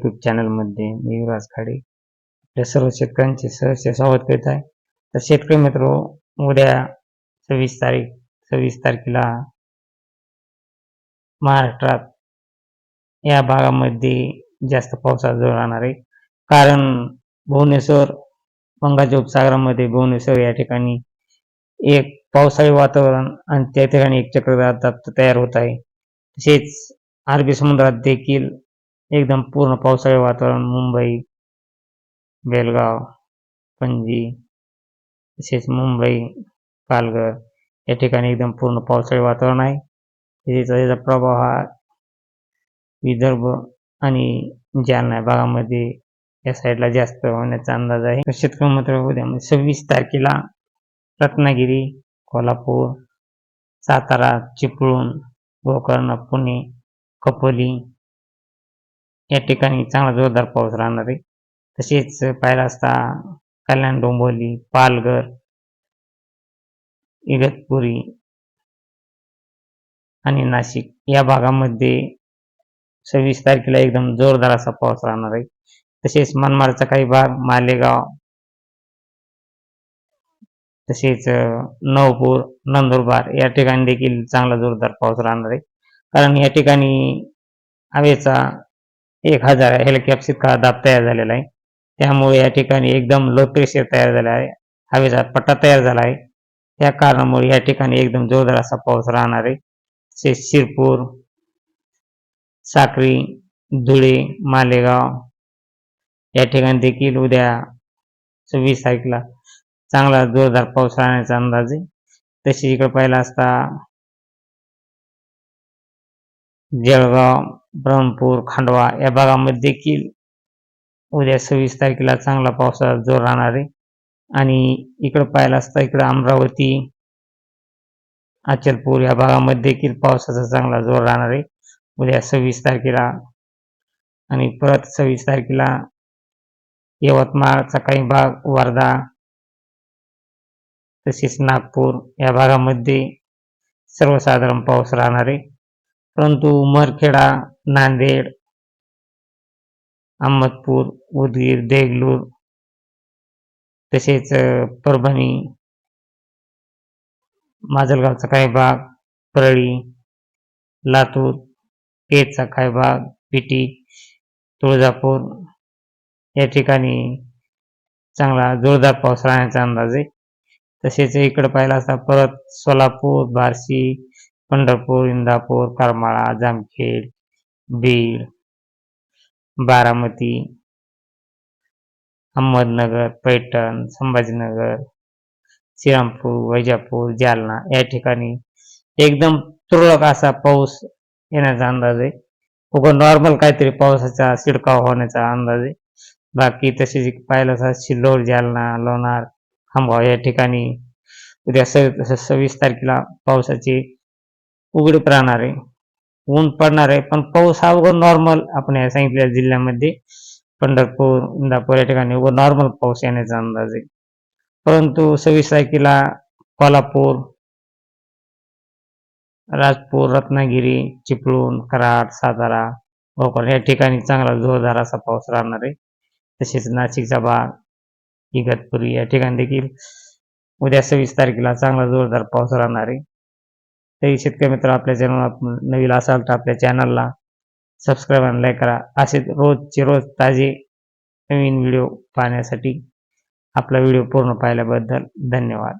YouTube चॅनलमध्ये मी युवराज खाडे. आपल्या सर्व शेतकऱ्यांचे सहस्य स्वागत करीत आहे. तर शेतकरी मित्र उद्या सव्वीस तारीख सव्वीस तारखेला महाराष्ट्रात या भागामध्ये जास्त पावसाचा जोर राहणार आहे. कारण भुवनेश्वर बंगालच्या उपसागरामध्ये भुवनेश्वर या ठिकाणी एक पावसाळी वातावरण आणि त्या ठिकाणी एक चक्रवात तयार होत आहे. तसेच अरबी समुद्रात देखील एकदम पूर्ण पावसाळी वातावरण मुंबई बेलगाव पणजी तसेच मुंबई पालघर या ठिकाणी एकदम पूर्ण पावसाळी वातावरण आहे. त्याचा त्याचा प्रभाव हा विदर्भ आणि जालना भागामध्ये या साईडला जास्त होण्याचा अंदाज आहे. शेतकरी मात्र उद्या म्हणजे सव्वीस तारखेला रत्नागिरी कोल्हापूर सातारा चिपळूण गोकर्ण पुणे कपोली या ठिकाणी चांगला जोरदार पाऊस राहणार आहे. तसेच पाहिला असता कल्याण डोंबिवली पालघर इगतपुरी आणि नाशिक या भागामध्ये सव्वीस तारखेला एकदम जोरदार असा पाऊस राहणार आहे. तसेच मनमाडचा काही भाग मालेगाव तसेच नवपूर नंदुरबार या ठिकाणी देखील चांगला जोरदार पाऊस राहणार आहे. कारण या ठिकाणी हवेचा एक हजार हेलिकॅप्सिक का दाब तयार झालेला आहे. त्यामुळे या ठिकाणी एकदम लो प्रेशर तयार झाला आहे. हवेचा पट्टा तयार झाला आहे. त्या कारणामुळे या ठिकाणी एकदम जोरदार असा पाऊस राहणार आहे. तसेच शिरपूर साक्री धुळे मालेगाव या ठिकाणी देखील उद्या सव्वीस तारखेला चांगला जोरदार पाऊस राहण्याचा अंदाज आहे. तसे इकडे पाहिला असता जळगाव ब्रह्मपूर खांडवा या भागामध्ये देखील उद्या सव्वीस तारखेला चांगला पावसाचा जोर राहणार आहे. आणि इकडं पाहायला असता इकडं अमरावती अचलपूर या भागामध्ये देखील पावसाचा चांगला जोर राहणार आहे. उद्या सव्वीस तारखेला आणि परत सव्वीस तारखेला यवतमाळचा काही भाग वर्धा तसेच नागपूर या भागामध्ये सर्वसाधारण पाऊस राहणार आहे. परंतु उमरखेडा नांदेड अहमदपूर उदगीर देगलूर तसेच परभणी माजलगावचा काही भाग परळी लातूर पेठचा काही भाग पिटी तुळजापूर या ठिकाणी चांगला जोरदार पाऊस राहण्याचा अंदाज आहे. तसेच इकडं पाहिला असता परत सोलापूर बार्शी पंढरपूर इंदापूर करमाळा जामखेड बीड बारामती अहमदनगर पैठण संभाजीनगर श्रीरामपूर वैजापूर जालना या ठिकाणी एकदम तुरळक असा पाऊस येण्याचा अंदाज आहे. उगं नॉर्मल काहीतरी पावसाचा शिडकाव होण्याचा अंदाज आहे. बाकी तसेच पाहिलं असं सिल्लोड जालना लोणार खामगाव या ठिकाणी उद्या सव्वीस तारखेला पावसाची उघडीप राहणार आहे. ऊन पडणार आहे. पण पाऊस हा उघड नॉर्मल आपण या सांगितलेल्या जिल्ह्यामध्ये पंढरपूर इंदापूर या ठिकाणी उघड नॉर्मल पाऊस येण्याचा अंदाज आहे. परंतु सव्वीस तारखेला कोल्हापूर राजपूर रत्नागिरी चिपळूण कराड सातारा भोकर या ठिकाणी चांगला जोरदार असा पाऊस राहणार आहे. तसेच नाशिकचा भाग इगतपुरी या ठिकाणी देखील उद्या सव्वीस तारखेला चांगला जोरदार पाऊस राहणार आहे. तरी शेतकरी मित्र आपल्या चॅनल नवीन असाल तर आपल्या चॅनलला सबस्क्राईब आणि लाईक करा. असे रोजचे रोज ताजे नवीन व्हिडिओ पाहण्यासाठी आपला व्हिडिओ पूर्ण पाहिल्याबद्दल धन्यवाद.